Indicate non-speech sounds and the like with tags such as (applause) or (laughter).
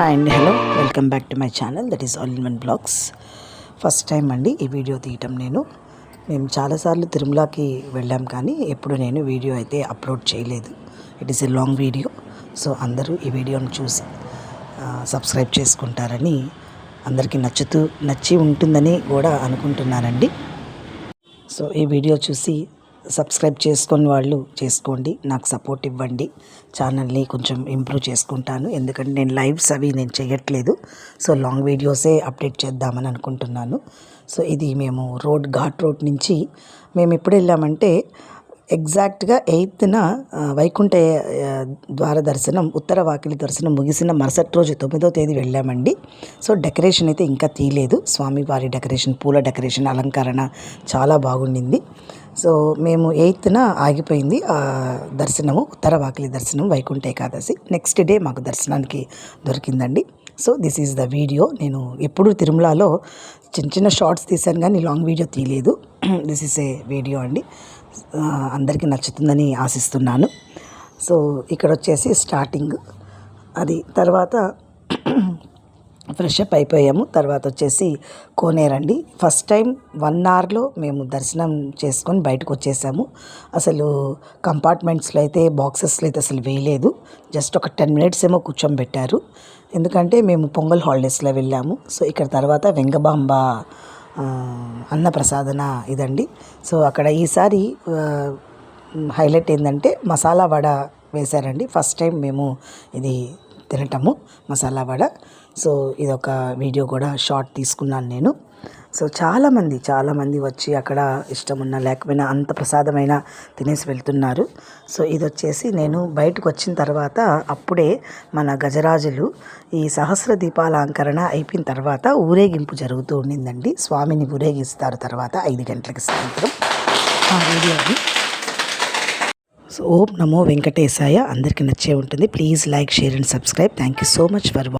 Hi అండి hello. Welcome back to my channel. That is all in one blogs. First time అండి ఈ video తీయటం నేను. మేము చాలాసార్లు తిరుమలకి వెళ్ళాం కానీ ఎప్పుడు నేను వీడియో అయితే అప్లోడ్ చేయలేదు. It is a long video so అందరూ ఈ వీడియోను చూసి సబ్స్క్రైబ్ చేసుకుంటారని అందరికీ నచ్చుతూ నచ్చి ఉంటుందని కూడా అనుకుంటున్నానండి. సో ఈ వీడియో చూసి సబ్స్క్రైబ్ చేసుకొని వాళ్ళు చేసుకోండి. నాకు సపోర్ట్ ఇవ్వండి. ఛానల్ని కొంచెం ఇంప్రూవ్ చేసుకుంటాను. ఎందుకంటే నేను లైవ్స్ అవి నేను చేయట్లేదు. సో లాంగ్ వీడియోసే అప్డేట్ చేద్దామని అనుకుంటున్నాను. సో ఇది మేము రోడ్ ఘాట్ రోడ్ నుంచి మేము ఎప్పుడు వెళ్ళామంటే ఎగ్జాక్ట్గా ఎయిత్న వైకుంఠ ద్వార దర్శనం ఉత్తర వాకిలి దర్శనం ముగిసిన మరుసటి రోజు తొమ్మిదో తేదీ వెళ్ళామండి. సో డెకరేషన్ అయితే ఇంకా తీయలేదు. స్వామివారి డెకరేషన్ పూల డెకరేషన్ అలంకరణ చాలా బాగుండింది. సో మేము ఎయిత్న ఆగిపోయింది ఆ దర్శనము ఉత్తర వాకిలి దర్శనం వైకుంఠ ఏకాదశి. నెక్స్ట్ డే మాకు దర్శనానికి దొరికిందండి. So this is the video. నేను ఎప్పుడు తిరుమలలో చిన్న చిన్న షార్ట్స్ తీశాను కానీ లాంగ్ వీడియో తీయలేదు. (clears throat) దిస్ ఈస్ ఏ వీడియో అండి. అందరికీ నచ్చుతుందని ఆశిస్తున్నాను. సో ఇక్కడ వచ్చేసి స్టార్టింగ్. అది తర్వాత (clears throat) ఫ్రెష్ అప్ అయిపోయాము. తర్వాత వచ్చేసి కోనేరండి. ఫస్ట్ టైం వన్ అవర్లో మేము దర్శనం చేసుకొని బయటకు వచ్చేసాము అసలు కంపార్ట్మెంట్స్లో అయితే బాక్సెస్లో అయితే అసలు వేయలేదు. జస్ట్ ఒక టెన్ మినిట్స్ ఏమో కూర్చోబెట్టారు ఎందుకంటే మేము పొంగల్ హాలిడేస్లో వెళ్ళాము. సో ఇక్కడ తర్వాత వెంగబాంబ అన్నప్రసాదన ఇదండి. సో అక్కడ ఈసారి హైలైట్ ఏంటంటే మసాలా వడ వేశారండి. ఫస్ట్ టైం మేము ఇది తినటము మసాలా వడ. సో ఇదొక వీడియో కూడా షార్ట్ తీసుకున్నాను నేను. సో చాలామంది చాలామంది వచ్చి అక్కడ ఇష్టం లేకపోయినా అంత ప్రసాదమైన తినేసి వెళ్తున్నారు. సో ఇది వచ్చేసి నేను బయటకు వచ్చిన తర్వాత అప్పుడే మన గజరాజులు ఈ సహస్ర దీపాలంకరణ అయిపోయిన తర్వాత ఊరేగింపు జరుగుతూ ఉండిందండి. స్వామిని ఊరేగిస్తారు తర్వాత ఐదు గంటలకి సాయంత్రం ఆ వీడియో సో ఓం నమో వెంకటేశాయ. అందరికీ నచ్చే ఉంటుంది. Please like share and subscribe. Thank you so much for